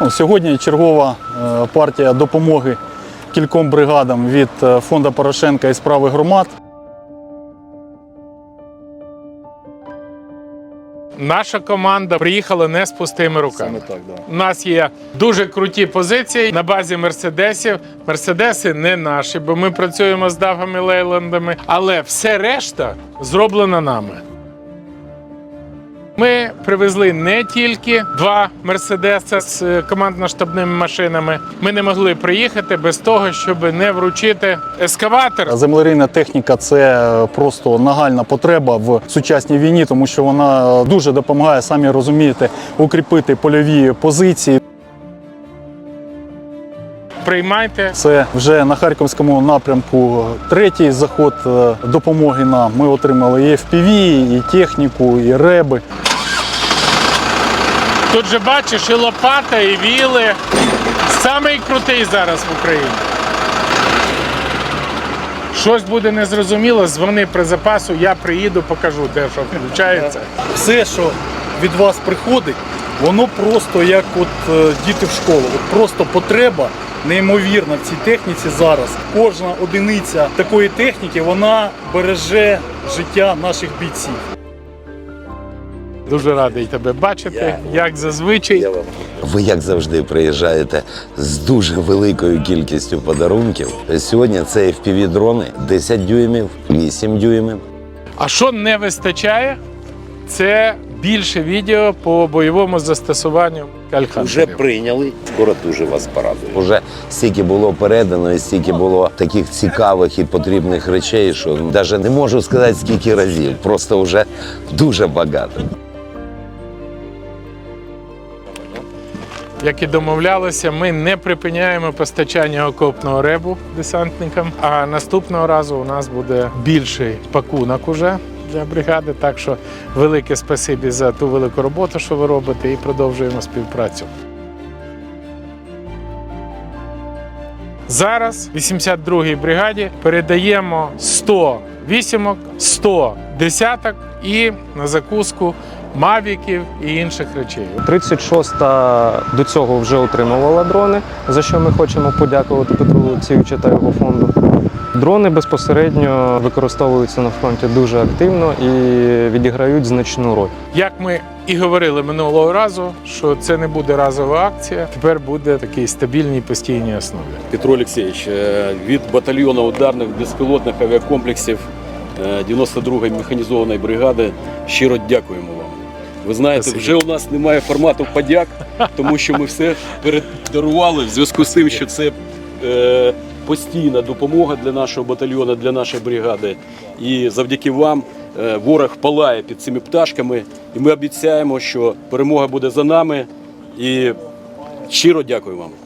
Ну, Сьогодні чергова е, партія допомоги кільком бригадам від е, фонду Порошенка і справи громад. Наша команда приїхала не з пустими руками. так, да. У нас є дуже круті позиції на базі мерседесів. Мерседеси не наші, бо ми працюємо з Дагами Лейландами, але все решта зроблено нами. Ми привезли не тільки два мерседеси з е, командно-штабними машинами. Ми не могли приїхати без того, щоб не вручити ескаватор. Землерійна техніка це е, просто нагальна потреба в сучасній війні, тому що вона дуже допомагає, самі розумієте, укріпити польові позиції. Приймайте Це вже на харківському напрямку третій заход е, допомоги нам. Ми отримали і FPV, і техніку, і реби. Тут же бачиш і лопата, і віли. Самий крутий зараз в Україні. Щось буде незрозуміло, дзвони при запасу, я приїду, покажу, де що включається. Все, що від вас приходить, воно просто як от е, діти в школу. От просто потреба неймовірна в цій техніці зараз. Кожна одиниця такої техніки вона береже життя наших бійців. Дуже радий тебе бачити, як зазвичай. Ви, як завжди, приїжджаєте з дуже великою кількістю подарунків. Сьогодні це FPV-дрони 10 дюймів, 8 дюймів. А що не вистачає, це більше відео по бойовому застосуванню Вже калькантерів. прийняли, скоро дуже вас порадує. Уже стільки було передано, і стільки було таких цікавих і потрібних речей, що навіть не можу сказати скільки разів. Просто вже дуже багато. Як і домовлялися, ми не припиняємо постачання окопного ребу десантникам. А наступного разу у нас буде більший пакунок уже для бригади. Так що велике спасибі за ту велику роботу, що ви робите, і продовжуємо співпрацю. Зараз 82-й бригаді передаємо 100 вісімок, 100 десяток і на закуску мавіків і інших речей. 36-та до цього вже отримувала дрони, за що ми хочемо подякувати Петру Олексійовичу та його фонду. Дрони безпосередньо використовуються на фронті дуже активно і відіграють значну роль. Як ми і говорили минулого разу, що це не буде разова акція, тепер буде такий стабільній постійній основі. Петро Олексійович, е, від батальйону ударних безпілотних авіакомплексів е, 92-ї механізованої бригади щиро дякуємо вам. Ви знаєте, вже у нас немає формату подяк, тому що ми все передарували в зв'язку з тим, що це е, постійна допомога для нашого батальйону, для нашої бригади. І завдяки вам е, ворог палає під цими пташками. І ми обіцяємо, що перемога буде за нами. І щиро дякую вам.